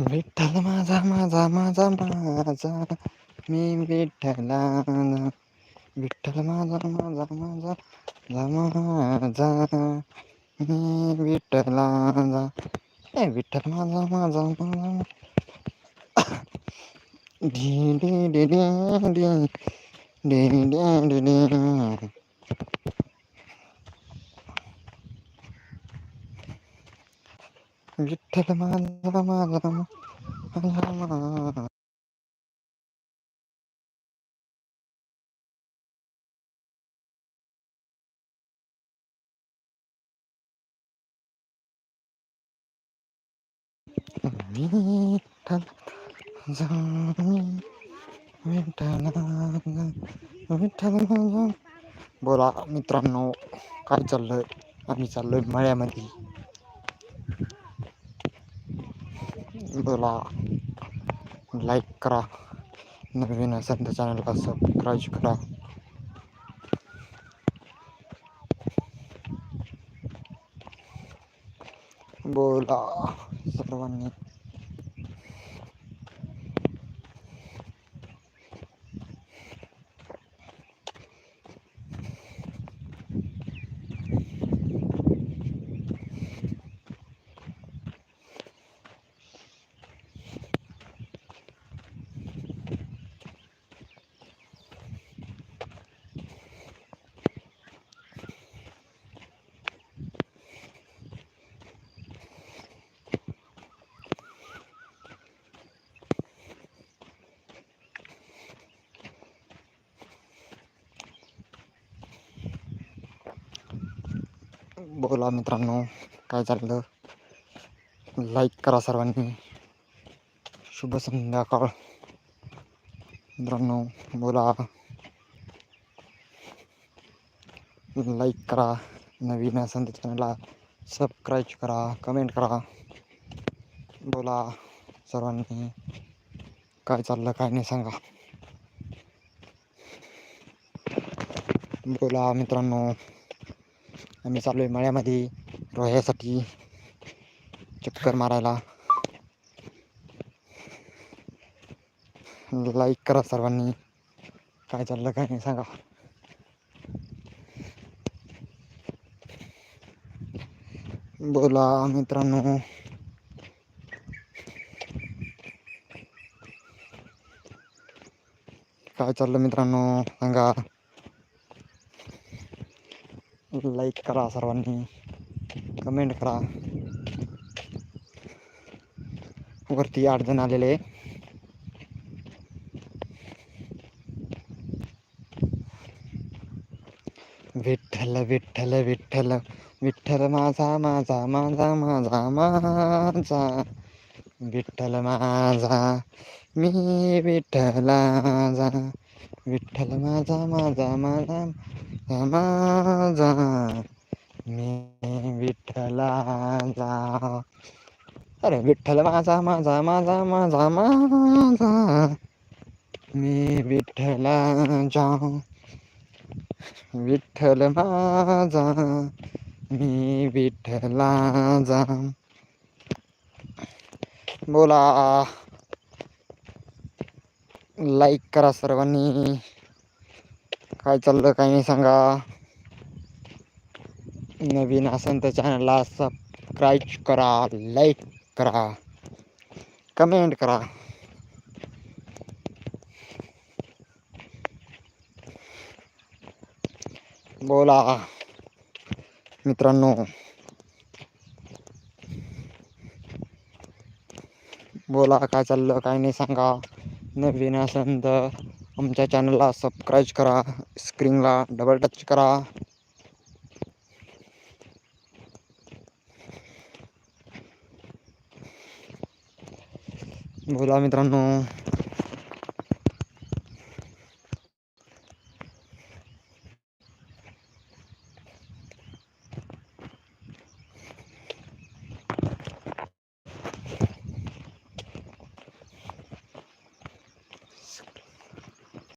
विठ्ठल माझा माझा माझा माझा मी विठ्ठलाचा विठ्ठल माझा माझा माझा माझा मी विठ्ठलाचा ए विठ्ठल माझा माझा माझा डी डी डी डी डी डी डी डी விட்டலமா அல்லமா அல்லமா அல்லமா बोला मित्रांनो काय चाललंय आम्ही चाललोय मळ्यामध्ये बोला लाईक करा नवीन असेल तर चॅनलला सबस्क्राईब करा बोला सर्वांनी बोला मित्रांनो, काय चाललं? करा सर्वांनी. शुभ संध्याकाळ. मित्रांनो, बोला. लाईक करा. नवीन असेल तर चॅनलला करा कमेंट करा. बोला सर्वांनी. काय चाललं, काय नाही सांगा. बोला मित्रांनो. आम्ही चाललो आहे मळ्यामध्ये रोह्यासाठी चक्कर मारायला. लाईक करा सर्वांनी. काय चाललं काय नाही सांगा. बोला मित्रांनो. काय चाललं मित्रांनो? सांगा. लाईक करा सर्वांनी. कमेंट करा. वरती आठ जण आलेले विठ्ठल विठ्ठल विठ्ठल. विठ्ठल माझा माझा माझा माझा माझा. विठ्ठल माझा मी विठ्ठलाचा. विठ्ठल माझा माझा माझा माझा मी विठ्ठलाचा. अरे विठ्ठल माझा माझा माझा माझा माझा मी विठ्ठलाचा. विठ्ठल माझा मी विठ्ठलाचा. बोला. लाईक करा सर्वांनी. काय चाललं काय नाही सांगा. नवीन असेल तर चॅनलला सबस्क्राईब करा लाईक करा कमेंट करा. बोला. मित्रांनो. बोला, काय चाललं काय नाही सांगा. नवीन असेल तर आमच्या चॅनलला सबस्क्राईब करा. स्क्रीनला डबल टच करा. बोला मित्रांनो.